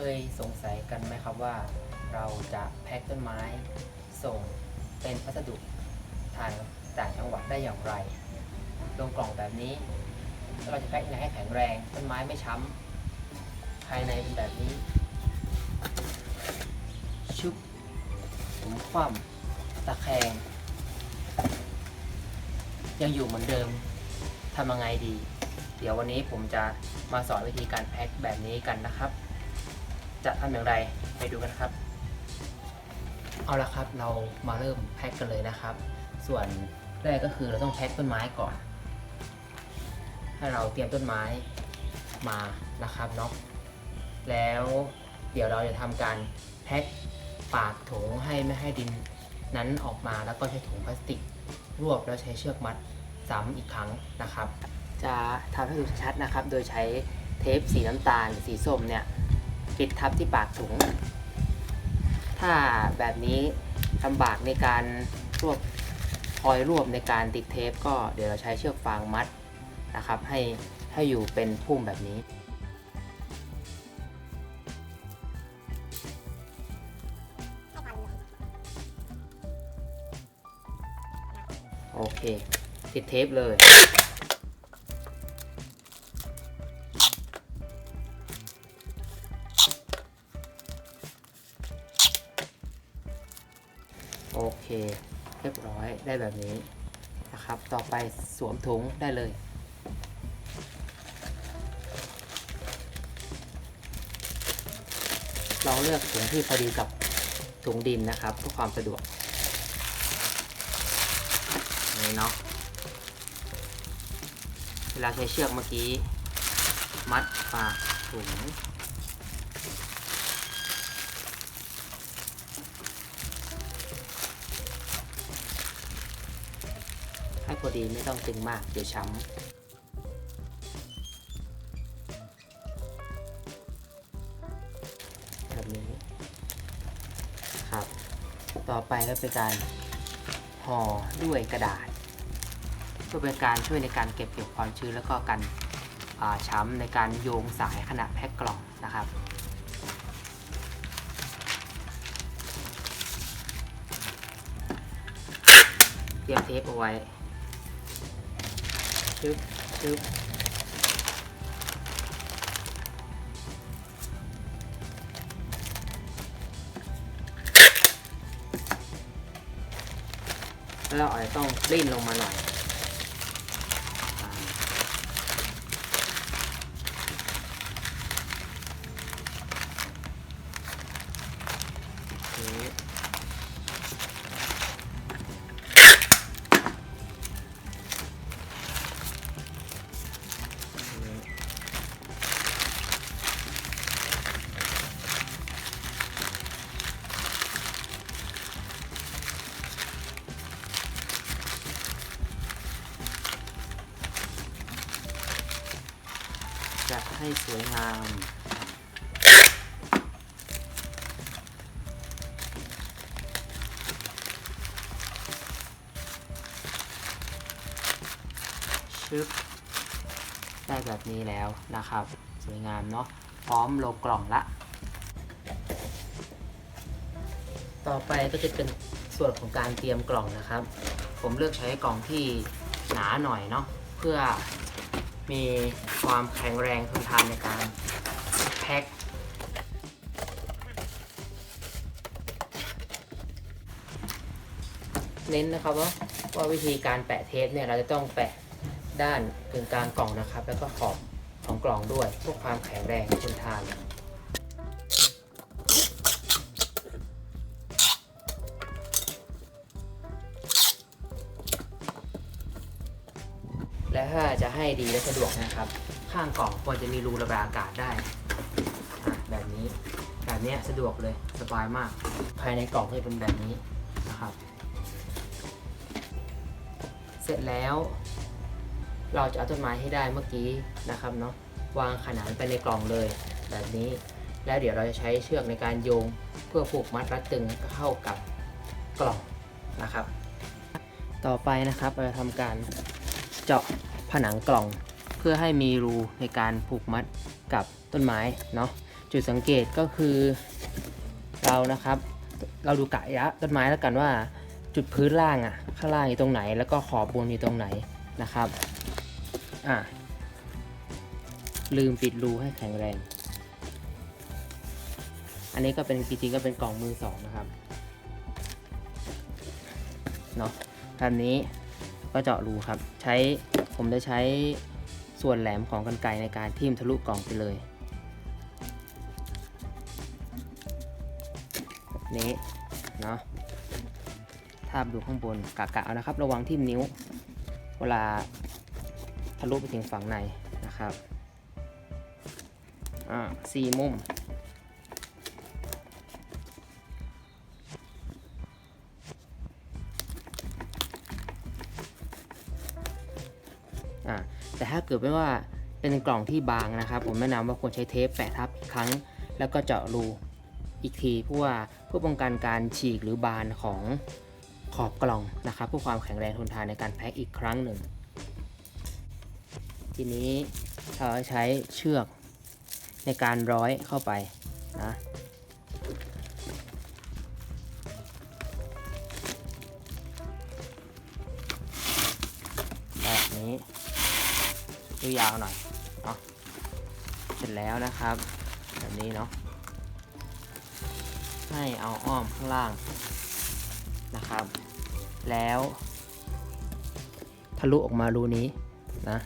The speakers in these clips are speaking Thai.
เคยสงสัยกันไหมครับว่า เราจะแพ็คต้นไม้ส่งเป็นพัสดุทางต่างจังหวัดได้อย่างไรลงกล่องแบบนี้ เราจะแพ็คยังไงให้แข็งแรงต้นไม้ไม่ช้ำภายในเป็นแบบนี้ ชุบผมคว่ำตะแคง ยังอยู่เหมือนเดิมทำยังไงดี เดี๋ยววันนี้ผมจะมาสอนวิธีการแพ็คแบบนี้กันนะครับ จะทำอย่างไรไปดูกันครับ เอาละครับเรามาเริ่มแพ็คกันเลยนะครับ ส่วนแรกก็คือเราต้องแพ็คต้นไม้ก่อน ให้เราเตรียมต้นไม้มานะครับเนาะแล้วเดี๋ยวเราจะทำการแพ็คปากถุงให้ไม่ให้ดินนั้นออกมาแล้วก็ใช้ถุงพลาสติก รวบแล้วใช้เชือกมัดซ้ำอีกครั้งนะครับ จะทำให้ดูชัดๆนะครับ โดยใช้เทปสีน้ำตาลหรือสีส้มเนี่ย ปิดทับที่ปากถุง ถ้าแบบนี้ลำบากในการรวบคอยรวบในการติดเทป ก็เดี๋ยวเราใช้เชือกฟางมัดนะครับ ให้ให้อยู่เป็นพุ่มแบบนี้โอเค ติดเทปเลย ได้แบบนี้นะครับ ต่อไปสวมถุงได้เลยลองเลือกถุงที่พอดีกับถุงดินนะครับเพื่อความสะดวกนี่เนาะเวลาใช้เชือกเมื่อกี้ มัดปากถุง อดีไม่ต้องตึงมาก เดี๋ยวช้ำแบบนี้ครับ ต่อไปก็เป็นการห่อด้วยกระดาษเพื่อเป็นการช่วยในการเก็บเกี่ยวความชื้นแล้วก็กันอ่าช้ำในการโยงสายขณะแพ็คกล่องนะครับ เตรียมเทปเอาไว้ จึ๊บจึ๊บแล้วเราอาจจะต้องรีนลงมาหน่อย ให้สวยงาม ชึบได้แบบนี้แล้วนะครับ สวยงามเนาะพร้อมโลกล่องละ ต่อไปก็จะเป็นส่วนของการเตรียมกล่องนะครับ ผมเลือกใช้กล่องที่หนาหน่อยเนาะเพื่อ มีความแข็งแรงทนทานในการแพ็คเน้นนะครับว่าว่าวิธีการแปะเทปเนี่ยเราจะต้องแปะด้านกึ่งกลางกล่องนะครับ แล้วก็ขอบของกล่องด้วยเพื่อความแข็งแรงทนทาน ถ้าจะให้ดีและสะดวกนะครับ ข้างกล่องควรจะมีรูระบายอากาศได้แบบนี้แบบนี้สะดวกเลยสบายมาก ภายในกล่องก็จะเป็นแบบนี้นะครับ เสร็จแล้ว เราจะเอาต้นไม้ให้ได้เมื่อกี้นะครับเนาะวางขนานไปในกล่องเลยแบบนี้ แล้วเดี๋ยวเราจะใช้เชือกในการโยงเพื่อผูกมัดรัดตึงเข้ากับกล่องนะครับ ต่อไปนะครับเราจะทำการเจาะ นังกล่อง เพื่อให้มีรูในการผูกมัดกับต้นไม้เนาะจุดสังเกตก็คือเรานะครับ เราดูกะยะต้นไม้แล้วกันว่าจุดพื้นล่างอะข้างล่างอยู่ตรงไหน แล้วก็ขอบบนอยู่ตรงไหนนะครับอะลืมปิดรูให้แข็งแรง อันนี้ก็เป็นจริงๆก็เป็นกล่องมือสองนะครับเนาะแบบนี้ก็เจาะรูครับ ใช้ ผมจะใช้ส่วนแหลมของกรรไกรในการทิ่มทะลุกล่องไปเลย นี้เนาะทาบดูข้างบนกะกะเอานะครับ ระวังทิ่มนิ้ว เวลาทะลุไปถึงฝั่งในนะครับอ่าสี่มุม เกิดไม่ว่าเป็นกล่องที่บางนะครับ ผมแนะนำว่าควรใช้เทปแปะทับอีกครั้ง แล้วก็เจาะรูอีกทีเพื่อว่าเพื่อป้องกันการฉีกหรือบานของขอบกล่องนะครับเพื่อความแข็งแรงทนทานในการแพ็คอีกครั้งหนึ่ง ทีนี้เราใช้เชือกในการร้อยเข้าไปนะ ดูยาวหน่อยเนาะเสร็จแล้วนะครับ แบบนี้เนาะให้เอาอ้อมข้างล่างนะครับ แล้ว ทะลุออกมารูนี้นะ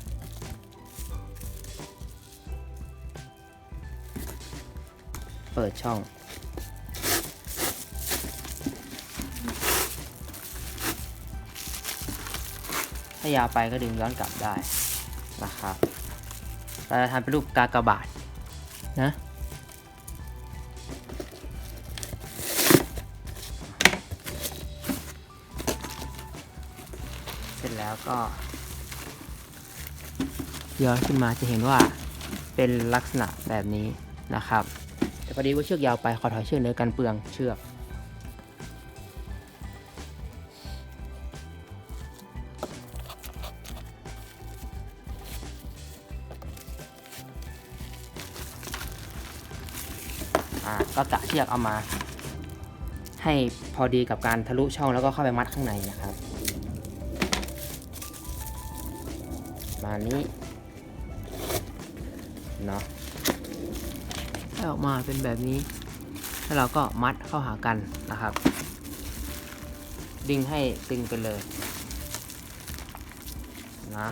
เปิดช่อง ถ้ายาวไปก็ดึงย้อนกลับได้ นะครับเราจะทำเป็นรูปกากบาทนะเสร็จแล้วก็ย้อนขึ้นมาจะเห็นว่าเป็นลักษณะแบบนี้นะครับ แต่พอดีว่าเชือกยาวไปขอถอยเชือกเนื้อกันเปลืองเชือก เชือกเอามา ให้พอดีกับการทะลุช่องแล้วก็เข้าไปมัดข้างในนะครับ มานี้เนาะให้ออกมาเป็นแบบนี้ แล้วเราก็มัดเข้าหากันนะครับ ดึงให้ตึงไปเลยนะ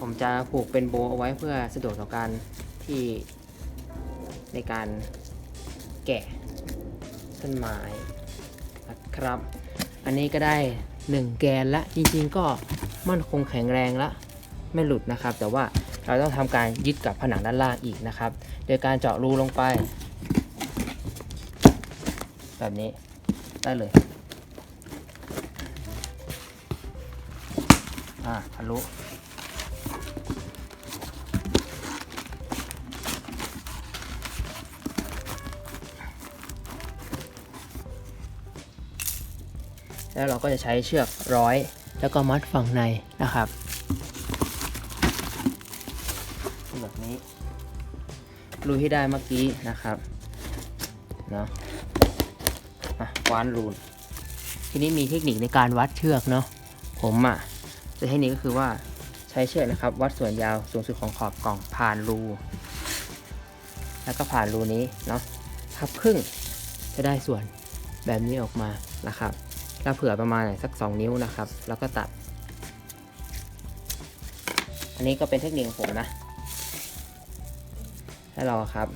ผมจะผูกเป็นโบเอาไว้เพื่อสะดวกต่อการที่ในการ แกะต้นไม้นะครับ อันนี้ก็ได้ 1 แกนละ จริงๆก็มั่นคงแข็งแรงละไม่หลุดนะครับ แต่ว่าเราต้องทำการยึดกับผนังด้านล่างอีกนะครับ โดยการเจาะรูลงไป แบบนี้ได้เลยอ่าทะลุ แล้วเราก็จะใช้เชือกร้อย แล้วก็มัดฝั่งในนะครับแบบนี้รูที่ได้เมื่อกี้นะครับเนาะอะควานรูนทีนี้มีเทคนิคในการวัดเชือกเนาะผมอะจะเทคนิคก็คือว่าใช้เชือกนะครับ วัดส่วนยาวสูงสุดของขอบกล่องผ่านรู แล้วก็ผ่านรูนี้เนาะทับครึ่งจะได้ส่วนแบบนี้ออกมานะครับ เราเผื่อประมาณสัก 2 นิ้วนะครับ แล้วก็ตัด อันนี้ก็เป็นเทคนิคของผมนะแล้วเราครับ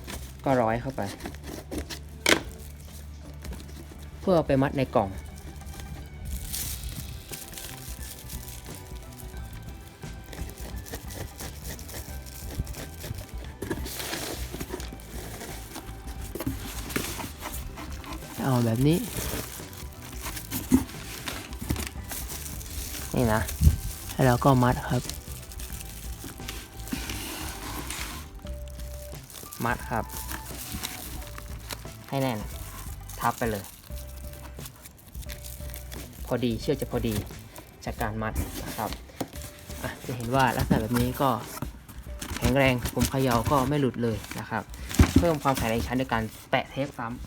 ก็ร้อยเข้าไป เพื่อไปมัดในกล่องเอาแบบนี้ นี่นะ แล้วก็มัดครับ มัดครับ ให้แน่น ทับไปเลย พอดีเชือกจะพอดีจากการมัดนะครับะจะเห็นว่าลักษณะแบบนี้ก็แข็งแรงผมเขย่าก็ไม่หลุดเลยนะครับ เพิ่มความแข็งแรงอีกชั้นด้วยการแปะเทปซ้ำ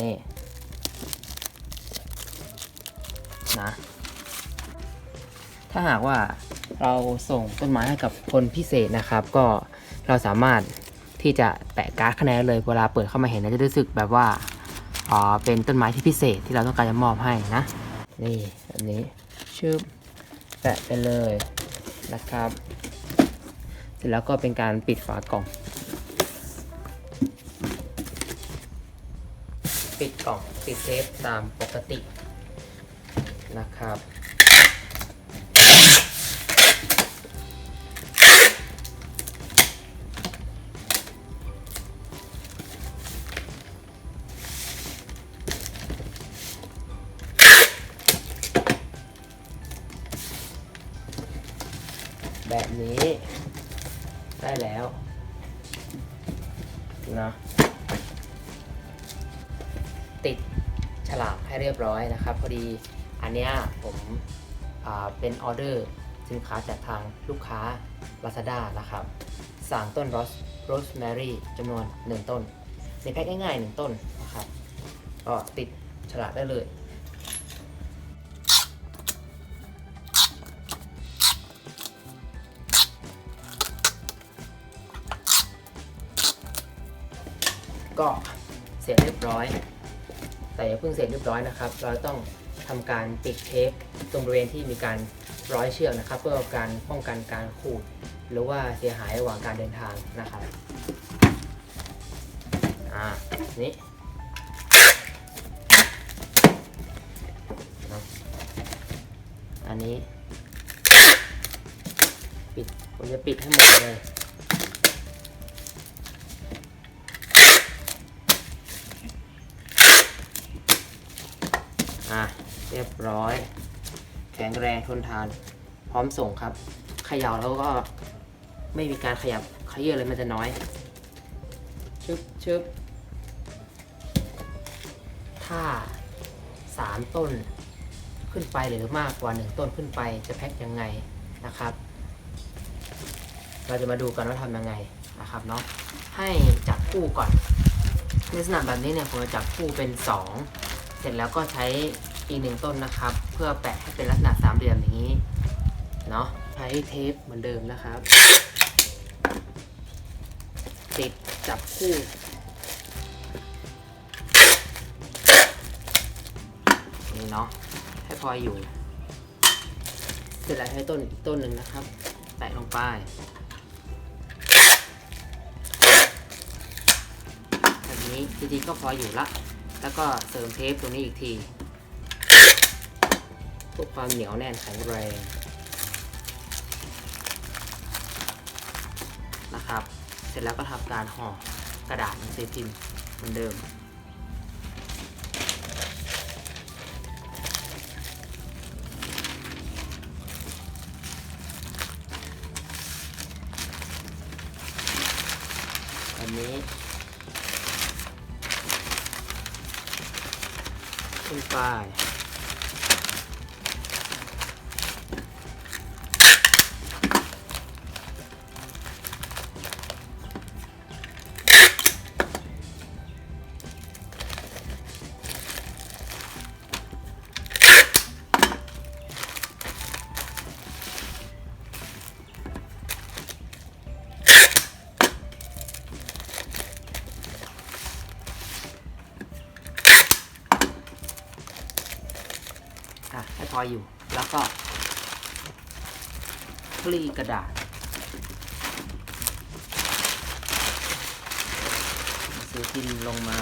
นี่ ถ้าหากว่าเราส่งต้นไม้ให้กับคนพิเศษนะครับ ก็เราสามารถที่จะแปะการ์ดคะแนนเลยเวลาเปิดเข้ามาเห็นเราจะรู้สึกแบบว่าอ๋อเป็นต้นไม้ที่พิเศษที่เราต้องการจะมอบให้นะ นี่แบบนี้ชึบแปะไปเลยนะครับ เสร็จแล้วก็เป็นการปิดฝากล่อง ปิดกล่องปิดเทปตามปกตินะครับ แบบนี้ได้แล้วนะติดฉลากให้เรียบร้อยนะครับ พอดีอันเนี้ยผมเป็นออเดอร์สินค้าจากทางลูกค้า Lazada นะครับ สั่งต้นโรสโรสแมรี่จำนวน 1 ต้นในแพ็คง่ายๆ 1 ต้นนะครับ ก็ติดฉลากได้เลย ก็เสร็จเรียบร้อย แต่อย่าเพิ่งเสร็จเรียบร้อยนะครับ เราต้องทำการติดเทปตรงบริเวณที่มีการร้อยเชือกนะครับ เพื่อการป้องกันการขูด หรือว่าเสียหายระหว่างการเดินทางนะครับอ่านี่นะอันนี้ ปิดผมจะปิดให้หมดเลย อะเรียบร้อย แข็งแรงทนทาน พร้อมส่งครับเขย่าแล้วก็ไม่มีการขยับขยื่นเลยมันจะน้อยชึบชึบถ้าสามต้นขึ้นไปหรือมากกว่าหนึ่งต้นขึ้นไปจะแพ็คยังไงนะครับ เราจะมาดูกันว่าทำยังไงนะครับเนาะให้จับคู่ก่อนลักษณะแบบนี้เนี่ยผมจะจับคู่เป็น2 เสร็จแล้วก็ใช้อีกหนึ่งต้นนะครับ เพื่อแปะให้เป็นลักษณะสามเหลี่ยมอย่างนี้เนาะใช้เทปเหมือนเดิมนะครับ ติดจับคู่นี่เนาะให้พออยู่ เสร็จแล้วใช้ต้นอีกต้นหนึ่งนะครับ แตะลงไปแบบนี้จริงๆก็พออยู่ละ แล้วก็เสริมเทปตรงนี้อีกทีเพื่อความเหนียวแน่นแข็งแรงนะครับ เสร็จแล้วก็ทำการห่อกระดาษหนังสือพิมพ์เหมือนเดิมอันนี้ ขึ้น ไป อะให้พออยู่ แล้วก็คลี่กระดาษซื้อพิมพ์ลงมา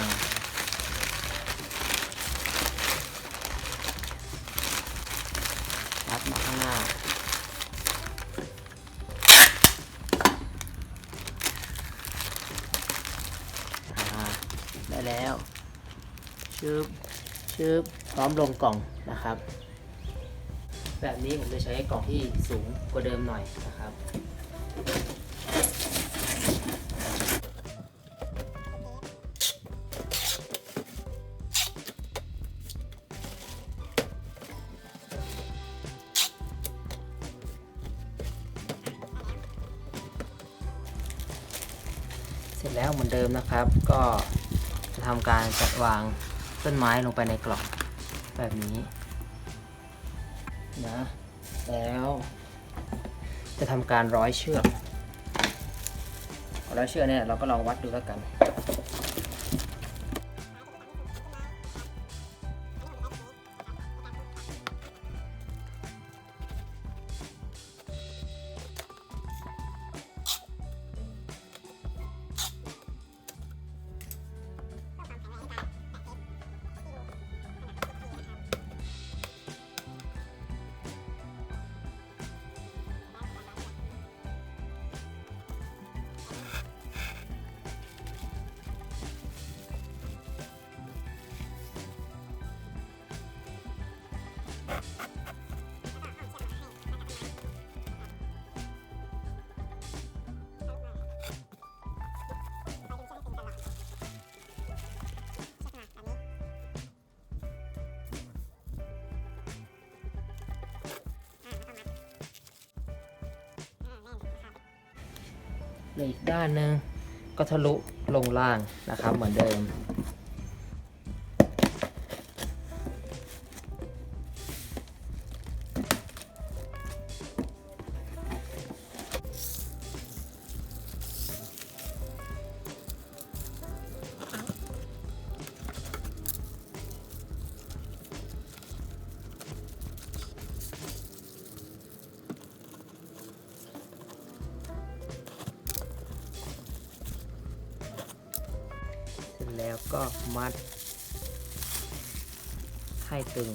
รัดมาข้างหน้าอ่าได้แล้วชึบชึบพร้อมลงกล่องนะครับ แบบนี้ผมจะใช้กล่องที่สูงกว่าเดิมหน่อยนะครับ เสร็จแล้วเหมือนเดิมนะครับ ก็จะทำการจัดวางต้นไม้ลงไปในกล่องแบบนี้ นะ แล้วจะทำการร้อยเชือกร้อยเชือกเนี่ยเราก็ลองวัดดูแล้วกัน ในอีกด้านหนึงก็ทะลุลงล่างนะครับเหมือนเดิม ก็มัด ให้ตึง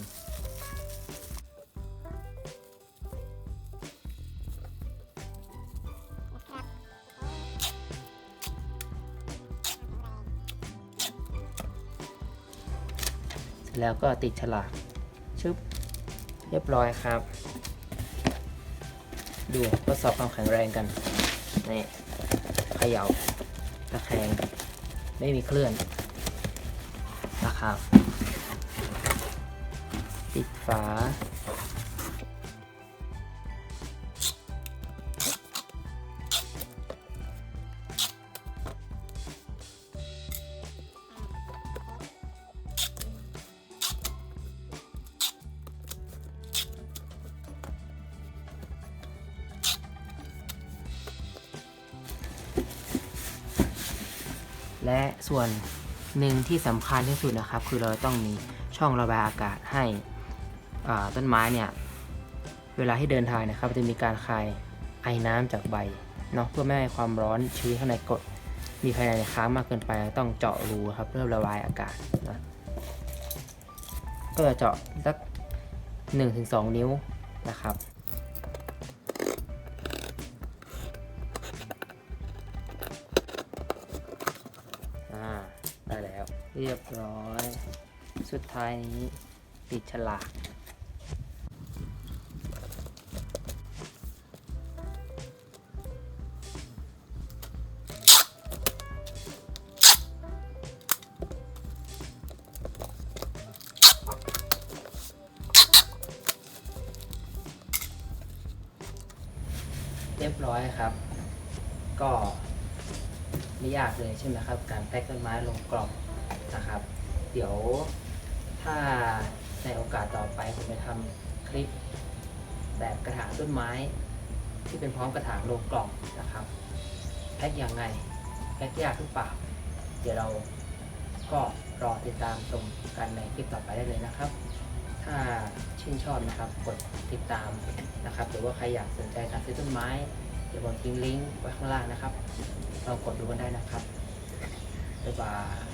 เสร็จแล้วก็ติดฉลากชึบ เรียบร้อยครับ ดูทดสอบความแข็งแรงกัน นี่เขย่าตะแคงไม่มีเคลื่อน ครับ ปิดฝา และส่วน หนึ่งที่สำคัญที่สุดนะครับ คือเราต้องมีช่องระบายอากาศให้ต้นไม้เนี่ยเวลาที่เดินทางนะครับจะมีการคายไอน้ำจากใบเนาะเพื่อไม่ให้ความร้อนชื้นข้างในกดมีภายในค้างมากเกินไปต้องเจาะรูครับเพื่อระบายอากาศนะก็จะเจาะสัก1-2 นิ้วนะครับ เรียบร้อย สุดท้ายนี้ติดฉลากเรียบร้อยครับ ก็ไม่ยากเลยใช่ไหมครับ การแพ็กต้นไม้ลงกล่อง นะครับ เดี๋ยวถ้าในโอกาสต่อไปผมจะทำคลิปแบบกระถางต้นไม้ ที่เป็นพร้อมกระถางโลงกล่องนะครับแพ็กยังไงแพ็กยากหรือเปล่า เดี๋ยวเราก็รอติดตามชมกันในคลิปต่อไปได้เลยนะครับ ถ้าชื่นชอบนะครับกดติดตามนะครับ หรือว่าใครอยากสนใจการซื้อต้นไม้ เดี๋ยวผมทิ้งลิงก์ไว้ข้างล่างนะครับลองกดดูกันได้นะครับบ๊ายบาย